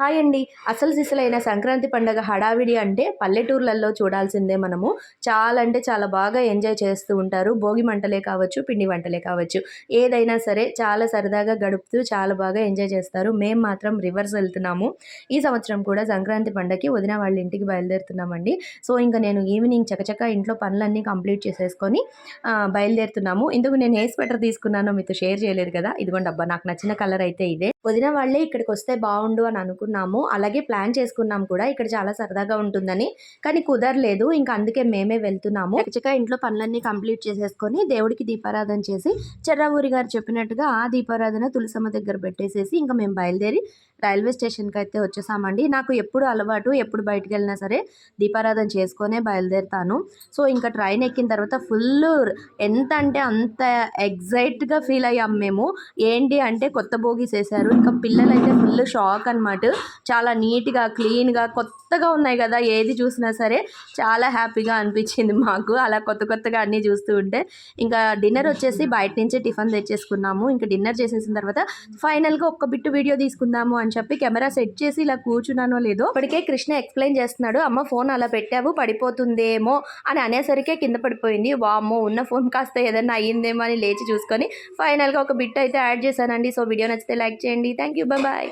Hi అండి. అసలు సిసలైన సంక్రాంతి పండగ హడావిడి అంటే పల్లెటూర్లలో చూడాల్సిందే మనము. చాలా అంటే చాలా బాగా ఎంజాయ్ చేస్తూ ఉంటారు. భోగి మంటలే కావచ్చు పిండి వంటలే కావచ్చు. ఏదైనా సరే చాలా సరదాగా గడుపుతూ చాలా బాగా ఎంజాయ్ చేస్తారు. మేము మాత్రం రివర్స్ వెళ్తున్నాము. ఈ సంవత్సరం కూడా సంక్రాంతి పండగకి వదిన వాళ్ళ ఇంటికి బయలుదేరుతున్నామండి. సో ఇంకా నేను ఈవినింగ్ చకచక ఇంట్లో పనులన్నీ కంప్లీట్ చేసేసుకొని బయలుదేరుతున్నాము. ఇందుకు నేను ఏ స్వెటర్ తీసుకున్నానో మీతో షేర్ చేయలేదు కదా? ఇదిగోండి అబ్బా నాకు నచ్చిన కలర్ అయితే ఇదే. వదిన వాళ్ళే ఇక్కడికి వస్తే బాగుండు అని అనుకున్నాము. అలాగే ప్లాన్ చేసుకున్నాం కూడా. ఇక్కడ చాలా సరదాగా ఉంటుందని. కానీ కుదరలేదు. ఇంకా అందుకే మేమే వెళ్తున్నాము. చకచకా ఇంట్లో పనులన్నీ కంప్లీట్ చేసేసుకొని దేవుడికి దీపారాధన చేసి చెర్రావూరి గారు చెప్పినట్టుగా ఆ దీపారాధన తులసమ్మ దగ్గర పెట్టేసేసి ఇంకా మేము బయలుదేరి రైల్వే స్టేషన్కి అయితే వచ్చేసామండి. నాకు ఎప్పుడు అలవాటు ఎప్పుడు బయటికి వెళ్ళినా సరే దీపారాధన చేసుకొనే బయలుదేరుతాను. సో ఇంకా ట్రైన్ ఎక్కిన తర్వాత ఫుల్ ఎంత అంటే అంత ఎగ్జైట్గా ఫీల్ అయ్యాం మేము. ఏంటి అంటే కొత్త బోగీస్ వేశారు ఇంకా పిల్లలైతే ఫుల్ షాక్ అనమాట చాలా నీట్గా క్లీన్గా కొత్తగా ఉన్నాయి కదా ఏది చూసినా సరే చాలా హ్యాపీగా అనిపించింది మాకు. అలా కొత్త కొత్తగా అన్నీ చూస్తూ ఉంటే. ఇంకా డిన్నర్ వచ్చేసి బయట నుంచే టిఫిన్ తెచ్చేసుకున్నాము. ఇంకా డిన్నర్ చేసేసిన తర్వాత ఫైనల్గా ఒక్క బిట్టు వీడియో తీసుకుందాము అని చెప్పి కెమెరా సెట్ చేసి ఇలా కూర్చున్నానో లేదో ఇప్పటికే కృష్ణ ఎక్స్ప్లెయిన్ చేస్తున్నాడు. అమ్మ ఫోన్ అలా పెట్టావు పడిపోతుందేమో అని అనేసరికే కింద పడిపోయింది. వామ్మో ఉన్న ఫోన్ కాస్త ఏదైనా అయ్యిందేమో అని లేచి చూసుకొని ఫైనల్గా ఒక బిట్ అయితే యాడ్ చేశానండి. సో వీడియో నచ్చితే like చేయండి థ్యాంక్ యూ బాయ్